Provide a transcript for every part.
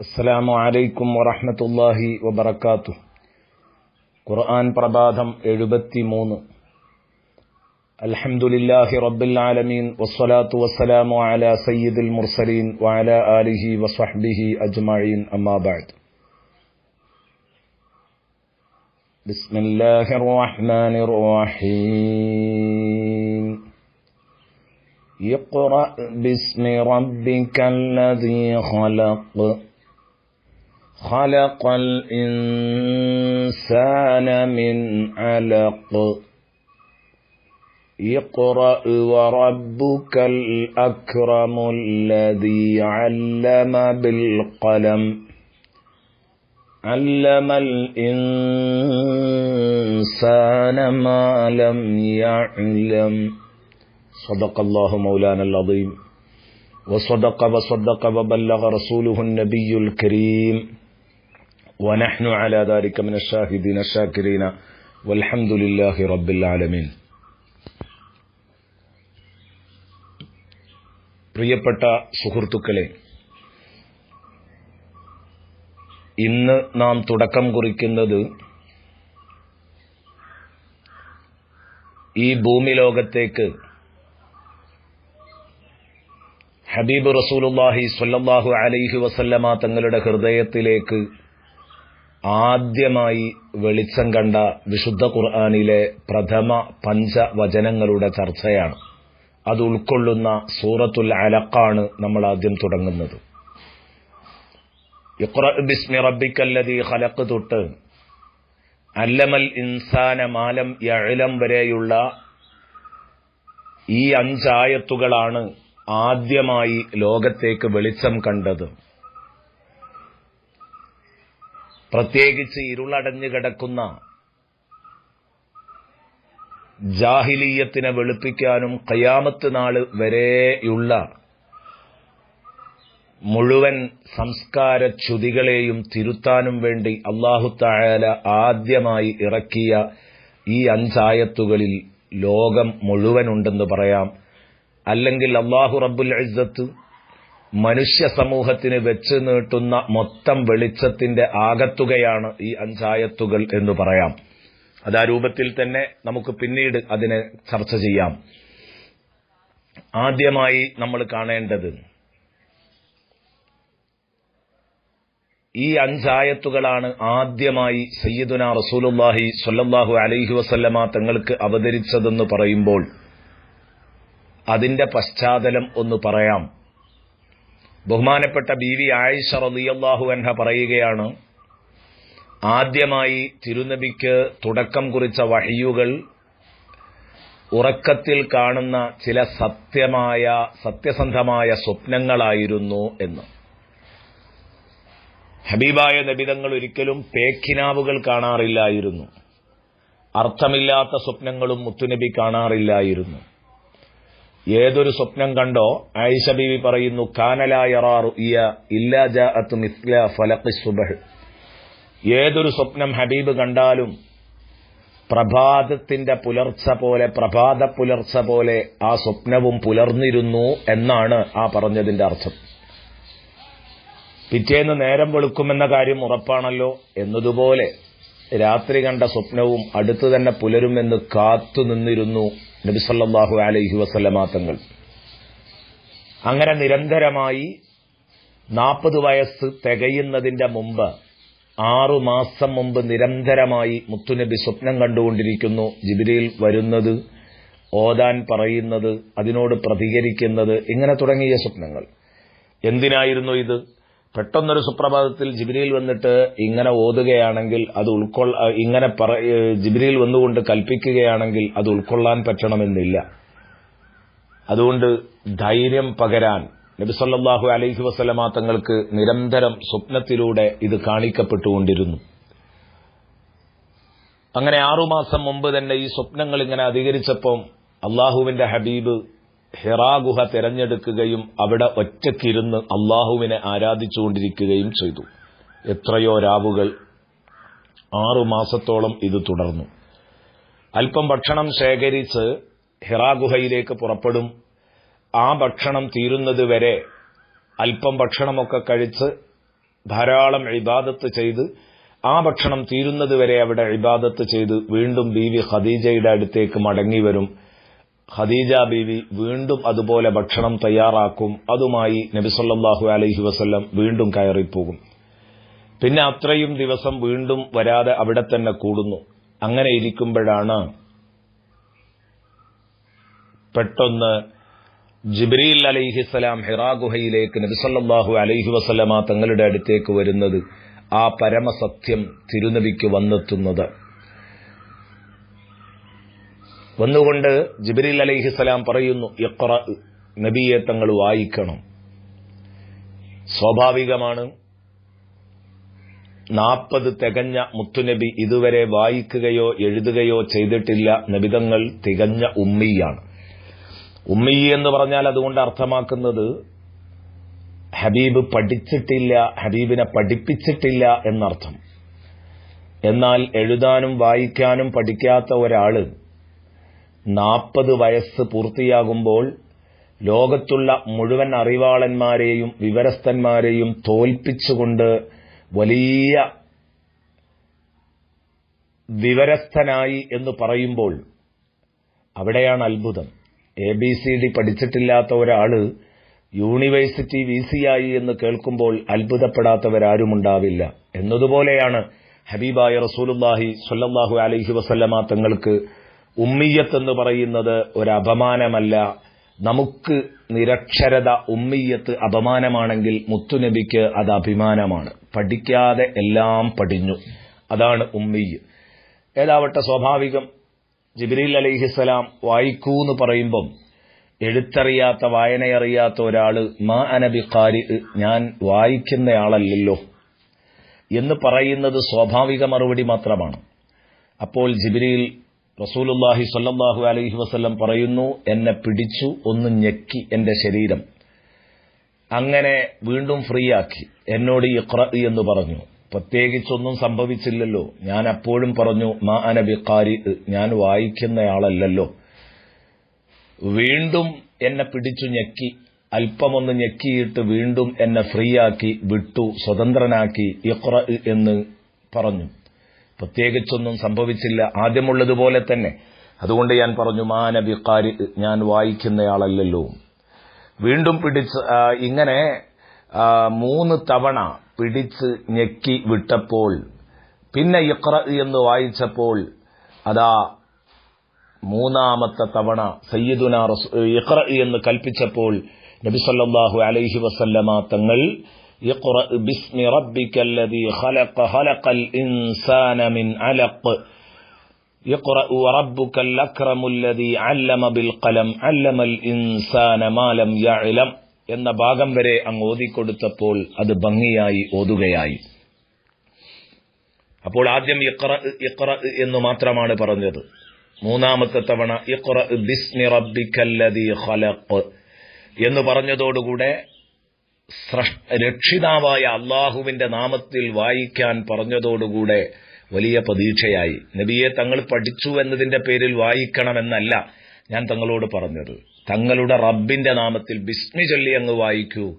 അസ്സലാമു അലൈക്കും വറഹ്മത്തുള്ളാഹി വബറകാതുഹു ഖുർആൻ പ്രഭാതം എഴുപത്തിമൂന്ന് അൽഹംദുലില്ലാഹി റബ്ബിൽ ആലമീൻ വസ്സലാത്തു വസ്സലാമു അലാ സയ്യിദിൽ മുർസലീൻ വഅലാ ആലിഹി വസ്വഹ്ബിഹി അജ്മഈൻ അമ്മാ ബഅദ് ബിസ്മില്ലാഹിർ റഹ്മാനിർ റഹീം اقرأ باسم ربك الذي خلق خلق الإنسان من علق. اقرأ وربك الأكرم الذي علم بالقلم. علم الإنسان ما لم يعلم. صدق الله مولانا العظيم. وصدق وصدق وبلغ رسوله النبي الكريم. ونحن على ذلك من الشاهدين الشاكرين والحمد لله رب العالمين പ്രിയപ്പെട്ട സുഹൃത്തുക്കളെ ഇന്ന് നാം തുടക്കം കുറിക്കുന്നത് ഈ ഭൂമി ലോകത്തേക്ക് ഹബീബ് റസൂലുല്ലാഹി സ്വല്ലല്ലാഹു അലൈഹി വസല്ലമ തങ്ങളുടെ ഹൃദയത്തിലേക്ക് ആദ്യമായി വെളിച്ചം കണ്ട വിശുദ്ധ ഖുർആാനിലെ പ്രഥമ പഞ്ചവചനങ്ങളുടെ ചർച്ചയാണ്. അത് ഉൾക്കൊള്ളുന്ന സൂറത്തുൽ അലക്കാണ് നമ്മൾ ആദ്യം തുടങ്ങുന്നത്. ബിസ്മി റബ്ബിക്കല്ലതി ഖലഖ് തൊട്ട് അല്ലമൽ ഇൻസാന മാലം യഅലം വരെയുള്ള ഈ അഞ്ചായത്തുകളാണ് ആദ്യമായി ലോകത്തേക്ക് വെളിച്ചം കണ്ടത്. പ്രത്യേകിച്ച് ഇരുളടഞ്ഞു കിടക്കുന്ന ജാഹിലീയത്തിനെ വെളുപ്പിക്കാനും കയാമത്ത് നാൾ വരെയുള്ള മുഴുവൻ സംസ്കാര ച്യുതികളെയും തിരുത്താനും വേണ്ടി അള്ളാഹു തായാല ആദ്യമായി ഇറക്കിയ ഈ അഞ്ചായത്തുകളിൽ ലോകം മുഴുവനുണ്ടെന്ന് പറയാം. അല്ലെങ്കിൽ അള്ളാഹു റബ്ബുൽ ഇസ്സത്ത് മനുഷ്യ സമൂഹത്തിന് വെച്ച് നീട്ടുന്ന മൊത്തം വെളിച്ചത്തിന്റെ ആകത്തുകയാണ് ഈ അഞ്ചായത്തുകൾ എന്ന് പറയാം. അത് ആ രൂപത്തിൽ തന്നെ നമുക്ക് പിന്നീട് അതിനെ ചർച്ച ചെയ്യാം. ആദ്യമായി നമ്മൾ കാണേണ്ടത് ഈ അഞ്ചായത്തുകളാണ് ആദ്യമായി സയ്യിദുന റസൂലുല്ലാഹി സൊല്ലാഹു അലൈഹി വസല്ലമ തങ്ങൾക്ക് അവതരിച്ചതെന്ന് പറയുമ്പോൾ അതിന്റെ പശ്ചാത്തലം ഒന്ന് പറയാം. ബഹുമാനപ്പെട്ട ബി വി ആയിഷ റളിയല്ലാഹു അൻഹ പറയുകയാണ് ആദ്യമായി തിരുനബിക്ക് തുടക്കം കുറിച്ച വഹിയുകൾ ഉറക്കത്തിൽ കാണുന്ന ചില സത്യമായ സത്യസന്ധമായ സ്വപ്നങ്ങളായിരുന്നു എന്ന്. ഹബീബായ നബിതങ്ങൾ ഒരിക്കലും പേക്കിനാവുകൾ കാണാറില്ലായിരുന്നു. അർത്ഥമില്ലാത്ത സ്വപ്നങ്ങളും മുത്തുനബി കാണാറില്ലായിരുന്നു. ഏതൊരു സ്വപ്നം കണ്ടോ ആയിഷ ബീവി പറയുന്നു സുബഹ്. ഏതൊരു സ്വപ്നം ഹബീബ് കണ്ടാലും പ്രഭാതത്തിന്റെ പുലർച്ച പോലെ പ്രഭാത പുലർച്ച പോലെ ആ സ്വപ്നവും പുലർന്നിരുന്നു എന്നാണ് ആ പറഞ്ഞതിന്റെ അർത്ഥം. പിറ്റേന്ന് നേരം വെളുക്കുമെന്ന കാര്യം ഉറപ്പാണല്ലോ. എന്നതുപോലെ രാത്രി കണ്ട സ്വപ്നവും അടുത്തു തന്നെ പുലരുമെന്ന് കാത്തു നിന്നിരുന്നു. നബിസല്ലാഹു അലൈഹി വസല്ലമാ തങ്ങൾ. അങ്ങനെ നിരന്തരമായി നാൽപ്പത് വയസ്സ് തികയുന്നതിന്റെ മുമ്പ് ആറു മാസം മുമ്പ് നിരന്തരമായി മുത്തുനബി സ്വപ്നം കണ്ടുകൊണ്ടിരിക്കുന്നു. ജിബിരിയിൽ വരുന്നത് ഓതാൻ പറയുന്നത് അതിനോട് പ്രതികരിക്കുന്നത് ഇങ്ങനെ തുടങ്ങിയ സ്വപ്നങ്ങൾ. എന്തിനായിരുന്നു ഇത്? പെട്ടെന്നൊരു സുപ്രഭാതത്തിൽ ജിബിരിയിൽ വന്നിട്ട് ഇങ്ങനെ ഓതുകയാണെങ്കിൽ അത് ഉൾക്കൊള്ള ഇങ്ങനെ പറ ജിബിരിയിൽ വന്നുകൊണ്ട് കൽപ്പിക്കുകയാണെങ്കിൽ അത് ഉൾക്കൊള്ളാൻ പറ്റണമെന്നില്ല. അതുകൊണ്ട് ധൈര്യം പകരാൻ നബിസല്ലാഹു അലൈഹി വസ്ലമാ തങ്ങൾക്ക് നിരന്തരം സ്വപ്നത്തിലൂടെ ഇത് കാണിക്കപ്പെട്ടുകൊണ്ടിരുന്നു. അങ്ങനെ ആറുമാസം മുമ്പ് തന്നെ ഈ സ്വപ്നങ്ങൾ ഇങ്ങനെ അധികരിച്ചപ്പം അള്ളാഹുവിന്റെ ഹബീബ് ഹിറാ ഗുഹ തിരഞ്ഞെടുക്കുകയും അവിടെ ഒറ്റക്കിരുന്ന് അള്ളാഹുവിനെ ആരാധിച്ചുകൊണ്ടിരിക്കുകയും ചെയ്തു. എത്രയോ രാവുകൾ ആറുമാസത്തോളം ഇത് തുടർന്നു. അല്പം ഭക്ഷണം ശേഖരിച്ച് ഹിറാ ഗുഹയിലേക്ക് പുറപ്പെടും. ആ ഭക്ഷണം തീരുന്നതുവരെ അല്പം ഭക്ഷണമൊക്കെ കഴിച്ച് ധാരാളം ഇബാദത്ത് ചെയ്ത് ആ ഭക്ഷണം തീരുന്നതുവരെ അവിടെ ഇബാദത്ത് ചെയ്ത് വീണ്ടും ബീവി ഖദീജയുടെ അടുത്തേക്ക് മടങ്ങി വരും. ഖദീജ ബീവി വീണ്ടും അതുപോലെ ഭക്ഷണം തയ്യാറാക്കും. അതുമായി നബിസൊല്ലാഹു അലൈഹി വസല്ലം വീണ്ടും കയറിപ്പോകും. പിന്നെ അത്രയും ദിവസം വീണ്ടും വരാതെ അവിടെ തന്നെ കൂടുന്നു. അങ്ങനെ ഇരിക്കുമ്പോഴാണ് പെട്ടെന്ന് ജിബ്രീൽ അലൈഹിസ്സലാം ഹിറാ ഗുഹയിലേക്ക് നബിസല്ലാഹു അലൈഹി വസല്ലമ തങ്ങളുടെ അടുത്തേക്ക് വരുന്നത് ആ പരമസത്യം തിരുനബിക്ക് വന്നെത്തുന്നത്. വന്നുകൊണ്ട് ജിബിരിൽ അലൈഹിസ്സലാം പറയുന്നു ഇഖ്റ നബിയെ തങ്ങൾ വായിക്കണം. സ്വാഭാവികമാണ് നാൽപ്പത് തികഞ്ഞ മുത്തുനബി ഇതുവരെ വായിക്കുകയോ എഴുതുകയോ ചെയ്തിട്ടില്ല. നബിതങ്ങൾ തികഞ്ഞ ഉമ്മിയാണ്. ഉമ്മി എന്ന് പറഞ്ഞാൽ അതുകൊണ്ട് അർത്ഥമാക്കുന്നത് ഹബീബ് പഠിച്ചിട്ടില്ല ഹബീബിനെ പഠിപ്പിച്ചിട്ടില്ല എന്നർത്ഥം. എന്നാൽ എഴുതാനും വായിക്കാനും പഠിക്കാത്ത ഒരാൾ നാൽപ്പത് വയസ്സ് പൂർത്തിയാകുമ്പോൾ ലോകത്തുള്ള മുഴുവൻ അറിവാളന്മാരെയും വിവരസ്ഥന്മാരെയും തോൽപ്പിച്ചുകൊണ്ട് വലിയ വിവരസ്ഥനായി എന്ന് പറയുമ്പോൾ അവിടെയാണ് അത്ഭുതം. എ ബി സി ഡി പഠിച്ചിട്ടില്ലാത്ത ഒരാൾ യൂണിവേഴ്സിറ്റി വി സി ആയി എന്ന് കേൾക്കുമ്പോൾ അത്ഭുതപ്പെടാത്തവരാരുമുണ്ടാവില്ല. എന്നതുപോലെയാണ് ഹബീബായ റസൂലുല്ലാഹി സ്വല്ലല്ലാഹു അലൈഹി വസല്ലമ തങ്ങൾക്ക് ഉമ്മിയത്ത് എന്ന് പറയുന്നത് ഒരു അപമാനമല്ല നമുക്ക് നിരക്ഷരത ഉമ്മിയത്ത് അപമാനമാണെങ്കിൽ മുത്തുനബിക്ക് അത് അഭിമാനമാണ്. പഠിക്കാതെ എല്ലാം പഠിഞ്ഞു. അതാണ് ഉമ്മിയ് ഏതാവട്ടെ സ്വാഭാവികം ജിബ്രീൽ അലൈഹിസ്സലാം വായിക്കൂ എന്ന് പറയുമ്പം എഴുത്തറിയാത്ത വായനയറിയാത്ത ഒരാൾ മാ അനബി ഖാരി ഞാൻ വായിക്കുന്നയാളല്ലല്ലോ. എന്ന് പറയുന്നത് സ്വാഭാവിക മറുപടി മാത്രമാണ്. അപ്പോൾ ജിബ്രീൽ റസൂലുല്ലാഹി സല്ലാഹു അലൈഹി വസ്ല്ലം പറയുന്നു എന്നെ പിടിച്ചു ഒന്ന് ഞെക്കി എന്റെ ശരീരം. അങ്ങനെ വീണ്ടും ഫ്രീ ആക്കി എന്നോട് ഇഖ്ര എന്ന് പറഞ്ഞു. പ്രത്യേകിച്ചൊന്നും സംഭവിച്ചില്ലല്ലോ. ഞാൻ അപ്പോഴും പറഞ്ഞു മാ അനബി ഖാരി ഞാൻ വായിക്കുന്നയാളല്ലല്ലോ. വീണ്ടും എന്നെ പിടിച്ചു ഞെക്കി. അല്പമൊന്ന് ഞെക്കിയിട്ട് വീണ്ടും എന്നെ ഫ്രീ ആക്കി വിട്ടു സ്വതന്ത്രനാക്കി ഇഖ്ര എന്ന് പറഞ്ഞു. പ്രത്യേകിച്ചൊന്നും സംഭവിച്ചില്ല. ആദ്യമുള്ളതുപോലെ തന്നെ. അതുകൊണ്ട് ഞാൻ പറഞ്ഞു മാ നബി ഖാരി ഞാൻ വായിക്കുന്നയാളല്ലല്ലോ. വീണ്ടും പിടിച്ച് ഇങ്ങനെ മൂന്ന് തവണ പിടിച്ച് ഞെക്കി വിട്ടപ്പോൾ പിന്നെ ഇഖ്ര എന്ന് വായിച്ചപ്പോൾ അതാ മൂന്നാമത്തെ തവണ സയ്യിദുന ഇഖ്ര എന്ന് കൽപ്പിച്ചപ്പോൾ നബി സല്ലല്ലാഹു അലൈഹി വസല്ലമ തങ്ങൾ اقرأ باسم ربك الذي خلق خلق الإنسان من علق اقرأ وربك الأكرم الذي علم بالقلم علم الإنسان ما لم يعلم എന്ന ഭാഗം വരെ അങ്ങ് ഓതിക്കൊടുത്തപ്പോൾ അത് ഭംഗിയായി ഓതുകയായി അപ്പോൾ ആദ്യം ഇഖ്റ ഇഖ്റ എന്ന് മാത്രമാണ് പറഞ്ഞത് മൂന്നാമത്തെ തവണ ഇഖ്റ ബിസ്മി റബ്ബിക്കല്ലദീ ഖലഖ് എന്ന് പറഞ്ഞതോടുകൂടെ രക്ഷിതാവായ അള്ളാഹുവിന്റെ നാമത്തിൽ വായിക്കാൻ പറഞ്ഞതോടുകൂടെ വലിയ പ്രതീക്ഷയായി. നബിയെ തങ്ങൾ പഠിച്ചു എന്നതിന്റെ പേരിൽ വായിക്കണമെന്നല്ല ഞാൻ തങ്ങളോട് പറഞ്ഞത്. തങ്ങളുടെ റബ്ബിന്റെ നാമത്തിൽ ബിസ്മി ചൊല്ലി അങ്ങ് വായിക്കൂ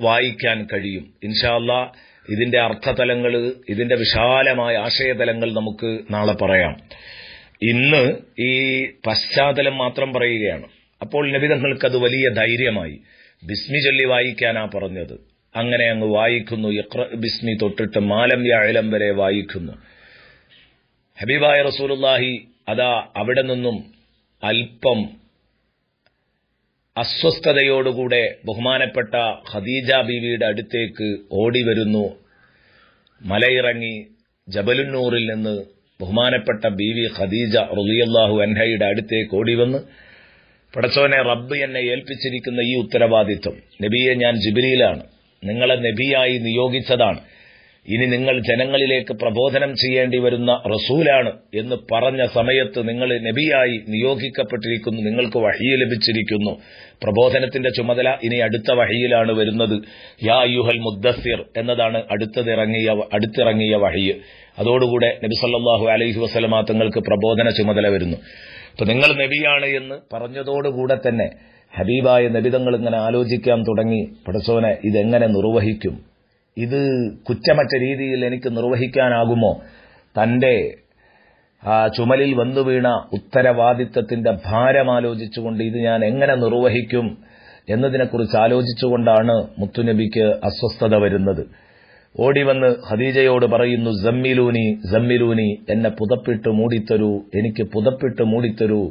വായിക്കാൻ കഴിയും. ഇൻഷാല്ല ഇതിന്റെ അർത്ഥതലങ്ങൾ ഇതിന്റെ വിശാലമായ ആശയതലങ്ങൾ നമുക്ക് നാളെ പറയാം. ഇന്ന് ഈ പശ്ചാത്തലം മാത്രം പറയുകയാണ്. അപ്പോൾ നബിതങ്ങൾക്ക് അത് വലിയ ധൈര്യമായി. ബിസ്മി ചൊല്ലി വായിക്കാനാ പറഞ്ഞത്. അങ്ങനെ അങ്ങ് വായിക്കുന്നു. ഇഖ്ര ബിസ്മി തൊട്ടിട്ട് മാലം വ്യാഴലം വരെ വായിക്കുന്നു. ഹബീബായ റസൂലുല്ലാഹി അതാ അവിടെ നിന്നും അല്പം അസ്വസ്ഥതയോടുകൂടെ ബഹുമാനപ്പെട്ട ഖദീജ ബീവിയുടെ അടുത്തേക്ക് ഓടി വരുന്നു. മലയിറങ്ങി ജബലുന്നൂറിൽ നിന്ന് ബഹുമാനപ്പെട്ട ബീവി ഖദീജ റുലിയല്ലാഹു അൻഹയുടെ അടുത്തേക്ക് ഓടി വന്ന് പടച്ചോനെ റബ്ബ് എന്നെ ഏൽപ്പിച്ചിരിക്കുന്ന ഈ ഉത്തരവാദിത്വം. നബിയെ ഞാൻ ജിബിരിയിലാണ് നിങ്ങളെ നബിയായി നിയോഗിച്ചതാണ്. ഇനി നിങ്ങൾ ജനങ്ങളിലേക്ക് പ്രബോധനം ചെയ്യേണ്ടി വരുന്ന റസൂലാണ് എന്ന് പറഞ്ഞ സമയത്ത് നിങ്ങൾ നബിയായി നിയോഗിക്കപ്പെട്ടിരിക്കുന്നു. നിങ്ങൾക്ക് വഹിയ ലഭിച്ചിരിക്കുന്നു. പ്രബോധനത്തിന്റെ ചുമതല ഇനി അടുത്ത വഹിയിലാണ് വരുന്നത്. യാ യുഹൽ മുദ്ദസിർ എന്നതാണ് അടുത്തതിറങ്ങിയ അടുത്തിറങ്ങിയ വഹിയ് അതോടുകൂടെ നബിസല്ലാഹു അലൈഹി വസ്ലമാ തങ്ങൾക്ക് പ്രബോധന ചുമതല വരുന്നു. അപ്പൊ നിങ്ങൾ നബിയാണ് എന്ന് പറഞ്ഞതോടുകൂടെ തന്നെ ഹബീബായ നബിതങ്ങൾ ഇങ്ങനെ ആലോചിക്കാൻ തുടങ്ങി പടസോനെ ഇതെങ്ങനെ നിർവഹിക്കും? ഇത് കുറ്റമറ്റ രീതിയിൽ എനിക്ക് നിർവഹിക്കാനാകുമോ? തന്റെ ചുമലിൽ വന്നു വീണ ഉത്തരവാദിത്തത്തിന്റെ ഭാരം ആലോചിച്ചുകൊണ്ട് ഇത് ഞാൻ എങ്ങനെ നിർവഹിക്കും? എന്നതിനെക്കുറിച്ച് ആലോചിച്ചുകൊണ്ടാണ് മുത്തുനബിക്ക് അസ്വസ്ഥത വരുന്നത്. ഓടി വന്ന് ഖദീജയോട് പറയുന്നു ജമ്മിലൂനി ജമ്മിലൂനി എന്നെ പുതപ്പിട്ട് മൂടിത്തരൂ എനിക്ക് പുതപ്പിട്ട് മൂടിത്തരൂ.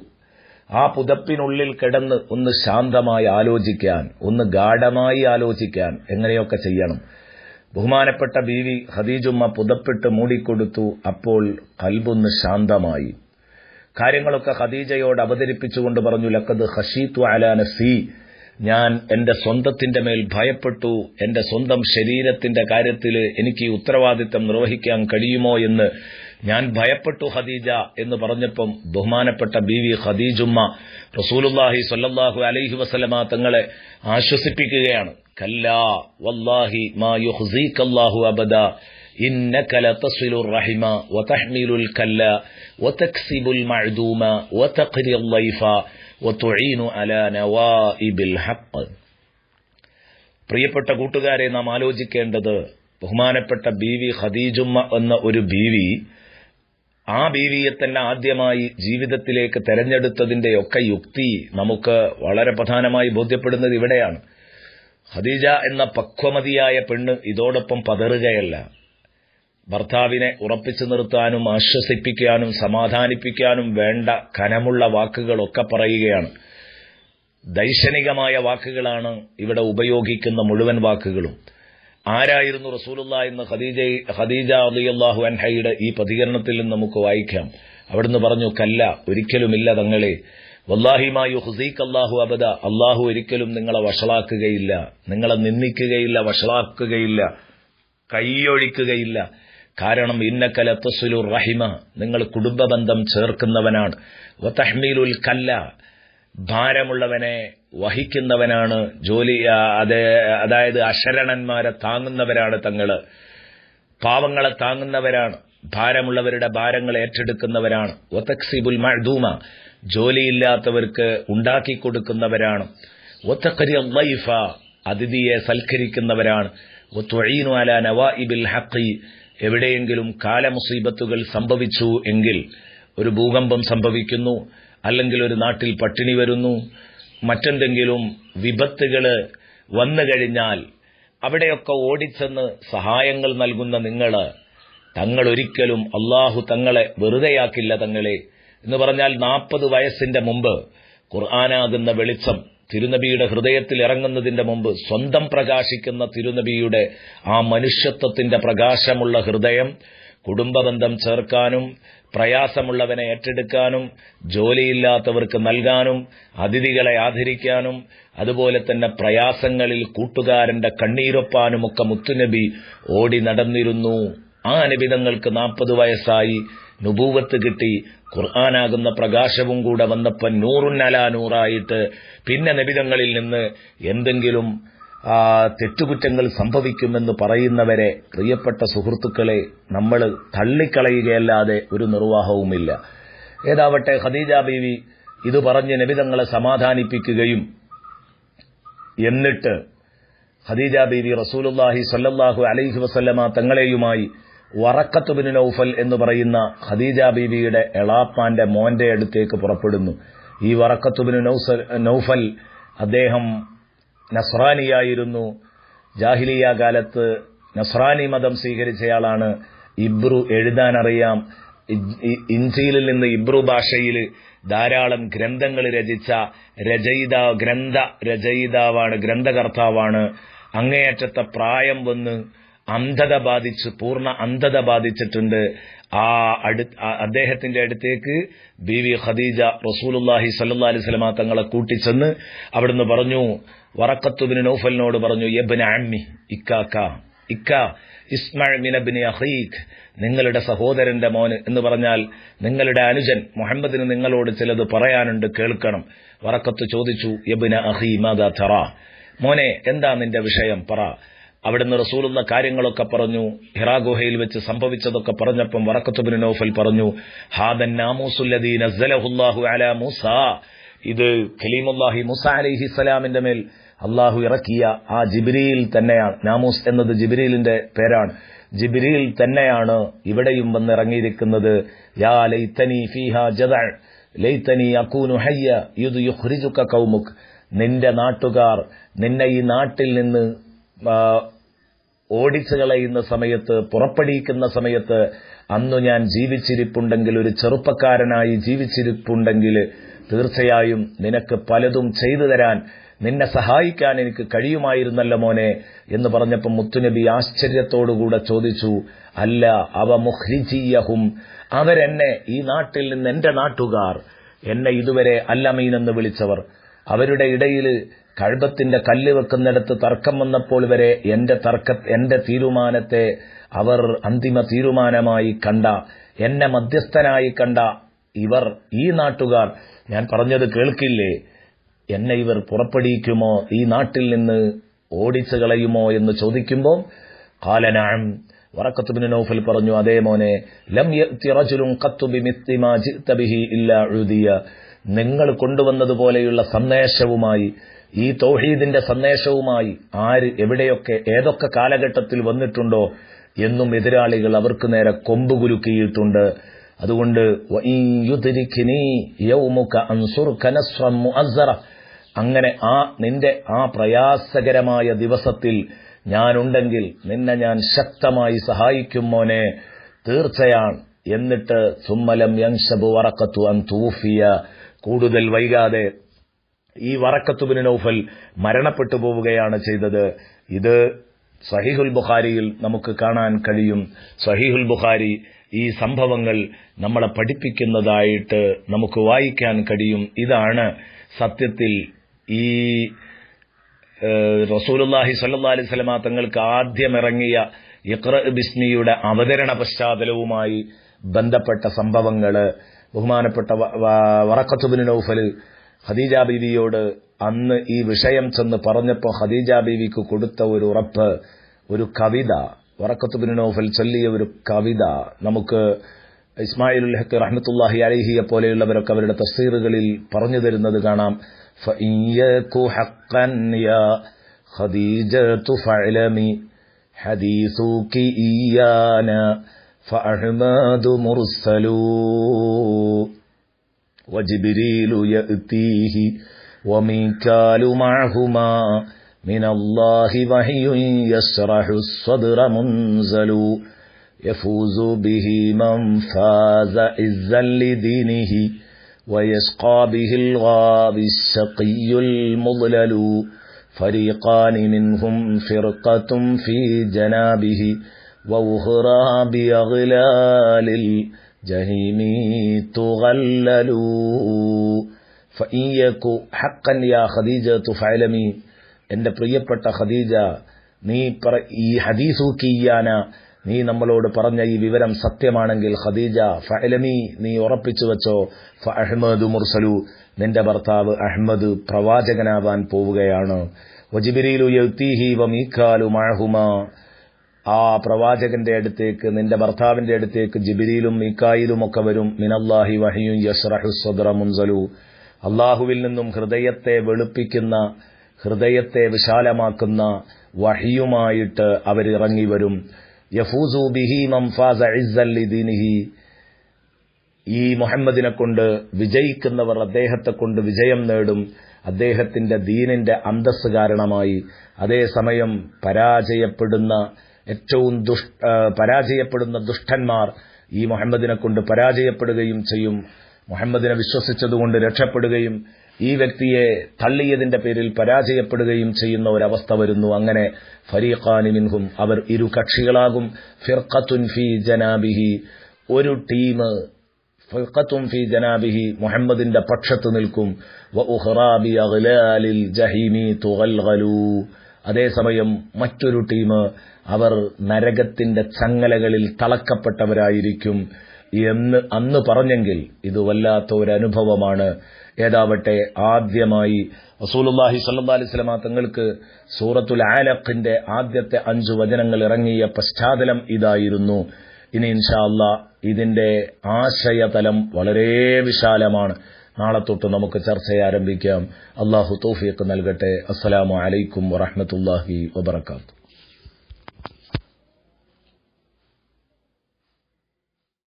ആ പുതപ്പിനുള്ളിൽ കിടന്ന് ഒന്ന് ശാന്തമായി ആലോചിക്കാൻ ഒന്ന് ഗാഢമായി ആലോചിക്കാൻ എങ്ങനെയൊക്കെ ചെയ്യണം? ബഹുമാനപ്പെട്ട ബീവി ഹദീജുമ്മ പുതപ്പിട്ട് മൂടിക്കൊടുത്തു അപ്പോൾ കൽബൊന്ന് ശാന്തമായി. കാര്യങ്ങളൊക്കെ ഖദീജയോട് അവതരിപ്പിച്ചുകൊണ്ട് പറഞ്ഞു ലക്കത് ഹഷീത്തു അലാനസി ഞാൻ എന്റെ സ്വന്തത്തിന്റെ മേൽ ഭയപ്പെട്ടു എന്റെ സ്വന്തം ശരീരത്തിന്റെ കാര്യത്തിൽ എനിക്ക് ഈ ഉത്തരവാദിത്തം നിർവഹിക്കാൻ കഴിയുമോ എന്ന് ഞാൻ ഭയപ്പെട്ടു ഖദീജ എന്ന് പറഞ്ഞപ്പം ബഹുമാനപ്പെട്ട ബി വി ഖദീജുമ്മ റസൂലുല്ലാഹി സ്വല്ലല്ലാഹു അലൈഹി വസല്ലമ തങ്ങളെ ആശ്വസിപ്പിക്കുകയാണ് കല്ലാ വല്ലാഹി മാ യുഹ്സീകല്ലാഹു അബദ إنك لتصل الرحم وتحمل الكلا وتكسب المعدوم وتقري الضيف വത്തുഴീനു അല നവാഇബിൽ ഹക്ക് പ്രിയപ്പെട്ട കൂട്ടുകാരെ നാം ആലോചിക്കേണ്ടത് ബഹുമാനപ്പെട്ട ബീവി ഖദീജുമ്മ എന്ന ഒരു ബീവി ആ ബീവിയെ തന്നെ ആദ്യമായി ജീവിതത്തിലേക്ക് തെരഞ്ഞെടുത്തതിന്റെ ഒക്കെ യുക്തി നമുക്ക് വളരെ പ്രധാനമായി ബോധ്യപ്പെടുന്നത് ഇവിടെയാണ്. ഖദീജ എന്ന പക്വമതിയായ പെണ്ണ് ഇതോടൊപ്പം പതറുകയല്ല. ഭർത്താവിനെ ഉറപ്പിച്ചു നിർത്താനും ആശ്വസിപ്പിക്കാനും സമാധാനിപ്പിക്കാനും വേണ്ട കനമുള്ള വാക്കുകളൊക്കെ പറയുകയാണ്. ദൈക്ഷണികമായ വാക്കുകളാണ് ഇവിടെ ഉപയോഗിക്കുന്ന മുഴുവൻ വാക്കുകളും. ആരായിരുന്നു റസൂലുള്ള എന്ന് ഖദീജ ഖദീജ അലിയല്ലാഹു അൻഹയുടെ ഈ പ്രതികരണത്തിൽ നിന്ന് നമുക്ക് വായിക്കാം. അവിടുന്ന് പറഞ്ഞു കല്ല ഒരിക്കലുമില്ല തങ്ങളെ. വല്ലാഹിമായു ഹുസീഖ് അള്ളാഹു അബദ. അള്ളാഹു ഒരിക്കലും നിങ്ങളെ വഷളാക്കുകയില്ല. നിങ്ങളെ നിന്ദിക്കുകയില്ല വഷളാക്കുകയില്ല. കൈയൊഴിക്കുകയില്ല. കാരണം ഇന്നക്കല തസുലുർ റഹിമ നിങ്ങൾ കുടുംബബന്ധം ചേർക്കുന്നവനാണ്. വതഹ്മീലുൽ കല്ല ഭാരമുള്ളവനെ വഹിക്കുന്നവനാണ്. ജോലി അതായത് അശരണന്മാരെ താങ്ങുന്നവരാണ് തങ്ങൾ. പാവങ്ങളെ താങ്ങുന്നവരാണ്. ഭാരമുള്ളവരുടെ ഭാരങ്ങൾ ഏറ്റെടുക്കുന്നവരാണ്. ഒത്തക്സിബുൽ മഴദൂമ ജോലിയില്ലാത്തവർക്ക് ഉണ്ടാക്കി കൊടുക്കുന്നവരാണ്. ഒത്തക്കരി അതിഥിയെ സൽക്കരിക്കുന്നവരാണ്. ഒത്തൊഴീനു അല നവാഇബിൽ ഹക്കി എവിടെയെങ്കിലും കാലമുസീബത്തുകൾ സംഭവിച്ചു എങ്കിൽ ഒരു ഭൂകമ്പം സംഭവിക്കുന്നു അല്ലെങ്കിൽ ഒരു നാട്ടിൽ പട്ടിണി വരുന്നു മറ്റെന്തെങ്കിലും വിപത്തുകൾ വന്നു കഴിഞ്ഞാൽ അവിടെയൊക്കെ ഓടിച്ചെന്ന് സഹായങ്ങൾ നൽകുന്ന നിങ്ങൾ തങ്ങൾ ഒരിക്കലും അള്ളാഹു തങ്ങളെ വെറുതെയാക്കില്ല തങ്ങളെ എന്ന് പറഞ്ഞാൽ നാൽപ്പത് വയസ്സിന്റെ മുമ്പ് ഖുർആാനാകുന്ന വെളിച്ചം തിരുനബിയുടെ ഹൃദയത്തിൽ ഇറങ്ങുന്നതിന്റെ മുമ്പ് സ്വന്തം പ്രകാശിക്കുന്ന തിരുനബിയുടെ ആ മനുഷ്യത്വത്തിന്റെ പ്രകാശമുള്ള ഹൃദയം കുടുംബബന്ധം ചേർക്കാനും പ്രയാസമുള്ളവനെ ഏറ്റെടുക്കാനും ജോലിയില്ലാത്തവർക്ക് നൽകാനും അതിഥികളെ ആദരിക്കാനും അതുപോലെ തന്നെ പ്രയാസങ്ങളിൽ കൂട്ടുകാരന്റെ കണ്ണീരൊപ്പാനുമൊക്കെ മുത്തുനബി ഓടി നടന്നിരുന്നു. ആ അനുബിതങ്ങൾക്ക് നാൽപ്പത് വയസ്സായി. നുപൂവത്ത് കിട്ടി. ഖുർആാനാകുന്ന പ്രകാശവും കൂടെ വന്നപ്പോൾ നൂറുന്നലാ നൂറായിട്ട് പിന്നെ നബിതങ്ങളിൽ നിന്ന് എന്തെങ്കിലും തെറ്റുകുറ്റങ്ങൾ സംഭവിക്കുമെന്ന് പറയുന്നവരെ പ്രിയപ്പെട്ട സുഹൃത്തുക്കളെ നമ്മൾ തള്ളിക്കളയുകയല്ലാതെ ഒരു നിർവാഹവുമില്ല. ഏതാവട്ടെ ഖദീജ ബീവി ഇത് പറഞ്ഞ് നബിതങ്ങളെ സമാധാനിപ്പിക്കുകയും എന്നിട്ട് ഖദീജ ബീവി റസൂലുല്ലാഹി സല്ലാഹു അലൈഹി വസല്ലമ തങ്ങളെയുമായി വറക്കത്തുബിന് നൌഫൽ എന്ന് പറയുന്ന ഖദീജ ബീബിയുടെ എളാപ്പാന്റെ മോന്റെ അടുത്തേക്ക് പുറപ്പെടുന്നു. ഈ വറക്കത്തുബിന് നൌഫൽ അദ്ദേഹം നസ്രാനിയായിരുന്നു. ജാഹിലിയ കാലത്ത് നസ്രാനി മതം സ്വീകരിച്ചയാളാണ് ഇബ്രു എഴുതാനറിയാം. ഇഞ്ചിയിലിൽ നിന്ന് ഇബ്രു ഭാഷയിൽ ധാരാളം ഗ്രന്ഥങ്ങൾ രചിച്ച രചയിത ഗ്രന്ഥ രചയിതാവാണ് ഗ്രന്ഥകർത്താവാണ്. അങ്ങേയറ്റത്തെ പ്രായം വന്ന് അന്ധത ബാധിച്ച് പൂർണ അന്ധത ബാധിച്ചിട്ടുണ്ട്. ആ അടു അദ്ദേഹത്തിന്റെ അടുത്തേക്ക് ബി വി ഖദീജ റസൂലുല്ലാഹി സല്ലാ അലൈഹി സ്വലമ തങ്ങളെ കൂട്ടിച്ചെന്ന് അവിടുന്ന് പറഞ്ഞു വറക്കത്തുബിന് നൌഫലിനോട് പറഞ്ഞു യബിന് അമ്മി ഇക്കാക്ക ഇക്ക ഇസ്മഅബിന് അഹീഖ് നിങ്ങളുടെ സഹോദരന്റെ മോന് എന്ന് പറഞ്ഞാൽ നിങ്ങളുടെ അനുജൻ മുഹമ്മദിന് നിങ്ങളോട് ചിലത് പറയാനുണ്ട് കേൾക്കണം. വറക്കത്ത് ചോദിച്ചു യബിന് അഹി മാതാ തറ? മോനെ എന്താ നിന്റെ വിഷയം? പറ. അവിടുന്ന് റസൂലുള്ള കാര്യങ്ങളൊക്കെ പറഞ്ഞു. ഹിറാ ഗുഹയിൽ വെച്ച് സംഭവിച്ചതൊക്കെ പറഞ്ഞപ്പം വറക്കത്തുബിൻ നോഫൽ പറഞ്ഞു ഹാദൻ മൂസ. ഇത് ഖലീമുല്ലാഹി മുസ അലൈഹി സ്വലാമിന്റെ മേൽ അള്ളാഹു ഇറക്കിയ ആ ജിബിരിയിൽ തന്നെയാണ്. നാമൂസ് എന്നത് ജിബിരിലിന്റെ പേരാണ്. ജിബിരിയിൽ തന്നെയാണ് ഇവിടെയും വന്നിറങ്ങിയിരിക്കുന്നത്. യാ ലൈത്തനി ഫീഹ ജദഅ ലൈത്തനി അക്കൂനു ഹയ്യ യുദ് യുഹ്രിജുക്ക കൗമുക്. നിന്റെ നാട്ടുകാർ നിന്നെ ഈ നാട്ടിൽ നിന്ന് ഓടിച്ചു കളയുന്ന സമയത്ത് പുറപ്പെടിയിക്കുന്ന സമയത്ത് അന്നു ഞാൻ ജീവിച്ചിരിപ്പുണ്ടെങ്കിൽ ഒരു ചെറുപ്പക്കാരനായി ജീവിച്ചിരിപ്പുണ്ടെങ്കിൽ തീർച്ചയായും നിനക്ക് പലതും ചെയ്തു തരാൻ നിന്നെ സഹായിക്കാൻ എനിക്ക് കഴിയുമായിരുന്നല്ലോ മോനെ എന്ന് പറഞ്ഞപ്പോൾ മുത്തുനബി ആശ്ചര്യത്തോടുകൂടെ ചോദിച്ചു അല്ല അവ മുഹ്രിജീയഹും അവരെന്നെ ഈ നാട്ടിൽ നിന്ന് എന്റെ നാട്ടുകാർ എന്നെ ഇതുവരെ അല്ലമീൻ എന്ന് വിളിച്ചവർ. അവരുടെ ഇടയിൽ കഴുപത്തിന്റെ കല്ല് വെക്കുന്നിടത്ത് തർക്കം വന്നപ്പോൾ വരെ എന്റെ തർക്ക എന്റെ തീരുമാനത്തെ അവർ അന്തിമ തീരുമാനമായി കണ്ട എന്നെ മധ്യസ്ഥനായി കണ്ട ഇവർ ഈ നാട്ടുകാർ ഞാൻ പറഞ്ഞത് കേൾക്കില്ലേ? എന്നെ ഇവർ പുറപ്പെടിയിക്കുമോ ഈ നാട്ടിൽ നിന്ന് ഓടിച്ചു കളയുമോ എന്ന് ചോദിക്കുമ്പോൾ കാലനാം വറക്കത്തുബിന് നൗഫൽ പറഞ്ഞു അതേ മോനെ ലം നിങ്ങൾ കൊണ്ടുവന്നതുപോലെയുള്ള സന്ദേശവുമായി ഈ തൗഹീദിന്റെ സന്ദേശവുമായി ആര് എവിടെയൊക്കെ ഏതൊക്കെ കാലഘട്ടത്തിൽ വന്നിട്ടുണ്ടോ എന്നും എതിരാളികൾ അവർക്ക് നേരെ കൊമ്പ് കുലുക്കിയിട്ടുണ്ട്. അതുകൊണ്ട് അങ്ങനെ ആ നിന്റെ ആ പ്രയാസകരമായ ദിവസത്തിൽ ഞാനുണ്ടെങ്കിൽ നിന്നെ ഞാൻ ശക്തമായി സഹായിക്കും മോനെ. തീർച്ചയാണ് എന്നിട്ട് സുമ്മലം യൻഷബു വറക്കത്തു അൻ തൂഫിയ. കൂടുതൽ വൈകാതെ ഈ വറക്കത്തുബിന് നൌഫൽ മരണപ്പെട്ടു പോവുകയാണ് ചെയ്തത്. ഇത് സഹീഹുൽ ബുഖാരിയിൽ നമുക്ക് കാണാൻ കഴിയും. സഹീഹുൽ ബുഖാരി ഈ സംഭവങ്ങൾ നമ്മളെ പഠിപ്പിക്കുന്നതായിട്ട് നമുക്ക് വായിക്കാൻ കഴിയും. ഇതാണ് സത്യത്തിൽ ഈ റസൂലുല്ലാഹി സല്ലാ അലൈഹി വസല്ലമ തങ്ങൾക്ക് ആദ്യമിറങ്ങിയ ഇഖ്റ ബിസ്മിയുടെ അവതരണ പശ്ചാത്തലവുമായി ബന്ധപ്പെട്ട സംഭവങ്ങൾ ബഹുമാനപ്പെട്ട വറക്കത്തുബിന് നൗഫൽ ഖദീജ ബീവിയോട് അന്ന് ഈ വിഷയം ചെന്ന് പറഞ്ഞപ്പോൾ ഖദീജ ബീവിക്ക് കൊടുത്ത ഒരു ഉറപ്പ് ഒരു കവിത വറക്കത്ത് ബിൻ ചൊല്ലിയ ഒരു കവിത. നമുക്ക് ഇസ്മായിൽ ഹക്ക് റഹ്മത്തുല്ലാഹി അലഹിയെ പോലെയുള്ളവരൊക്കെ അവരുടെ തസ്സീറുകളിൽ പറഞ്ഞു തരുന്നത് കാണാം. ഖദീജ وجبريل يأتيه وميكال معهما من الله وحي يشرح الصدر منزل يفوز به من فاز عزا لدينه ويسقى به الغاب الشقي المضلل فريقان منهم فرقة في جنابه وأخرى بأغلال الجحيم تغلل فإن يك حقا يا خديجة فعلمي എന്റെ പ്രിയപ്പെട്ട ഖദീജ നീ പറ ഈ ഹദീസൂക്കിയാന നീ നമ്മളോട് പറഞ്ഞ ഈ വിവരം സത്യമാണെങ്കിൽ ഖദീജ ഫഅലമി നീ ഉറപ്പിച്ചു വെച്ചോ ഫഅഹ്മദു മുർസലു നിന്റെ ഭർത്താവ് അഹ്മദ് പ്രവാചകനാവാൻ പോവുകയാണ് വജിബിരിലു യൗതീഹി വമീഖാലു മഅഹുമാ ആ പ്രവാചകന്റെ അടുത്തേക്ക് നിന്റെ ഭർത്താവിന്റെ അടുത്തേക്ക് ജിബിരിയിലും മീക്കായിലും ഒക്കെ വരും. മിനല്ലാഹി വഹിയും യസ്റഹു സ്വദ്ര മുൻസലു. അള്ളാഹുവിൽ നിന്നും ഹൃദയത്തെ വെളുപ്പിക്കുന്ന ഹൃദയത്തെ വിശാലമാക്കുന്ന വഹിയുമായിട്ട് അവരിറങ്ങി വരും. യഫൂസു ബിഹി മംഫാസ് ഇസ്സല്ലി ദീനിഹി ഈ മുഹമ്മദിനെ കൊണ്ട് വിജയിക്കുന്നവർ അദ്ദേഹത്തെ കൊണ്ട് വിജയം നേടും. അദ്ദേഹത്തിന്റെ ദീനിന്റെ അന്തസ് കാരണമായി. അതേസമയം പരാജയപ്പെടുന്ന ഏറ്റവും ദുഷ് പരാജയപ്പെടുന്ന ദുഷ്ടന്മാർ ഈ മുഹമ്മദിനെ കൊണ്ട് പരാജയപ്പെടുകയും ചെയ്യും. മുഹമ്മദിനെ വിശ്വസിച്ചതുകൊണ്ട് രക്ഷപ്പെടുകയും ഈ വ്യക്തിയെ തള്ളിയതിന്റെ പേരിൽ പരാജയപ്പെടുകയും ചെയ്യുന്ന ഒരവസ്ഥ വരുന്നു. അങ്ങനെ ഫരീഖാനി മിൻഹും അവർ ഇരു കക്ഷികളാകും. ഫിർഖത്തുൻ ഫി ജനാബിഹി. ഒരു ടീം ഫിർഖത്തും ഫി ജനാബിഹി മുഹമ്മദിന്റെ പക്ഷത്ത് നിൽക്കും. വ ഉഖ്റാ ബി അഗ്ലാലിൽ ജഹീമി തുഗൽഗലു. അതേസമയം മറ്റൊരു ടീം അവർ നരകത്തിന്റെ ചങ്ങലകളിൽ തളക്കപ്പെട്ടവരായിരിക്കും എന്ന് അന്ന് പറഞ്ഞെങ്കിൽ ഇത് വല്ലാത്ത അനുഭവമാണ് ഏതാവട്ടെ ആദ്യമായി സ്വല്ലല്ലാഹി അലൈഹി വസല്ലം തങ്ങൾക്ക് സൂറത്തുൽ ആലഖിന്റെ ആദ്യത്തെ അഞ്ചു വചനങ്ങൾ ഇറങ്ങിയ പശ്ചാത്തലം ഇതായിരുന്നു. ഇനി ഇൻഷാ അള്ളാ ഇതിന്റെ ആശയതലം വളരെ വിശാലമാണ്. നാളെ തൊട്ട് നമുക്ക് ചർച്ച ആരംഭിക്കാം. അള്ളാഹു തൗഫീഖ് നൽകട്ടെ. അസ്സലാമു അലൈക്കും വറഹ്മത്തുള്ളാഹി വബറകാതുഹു.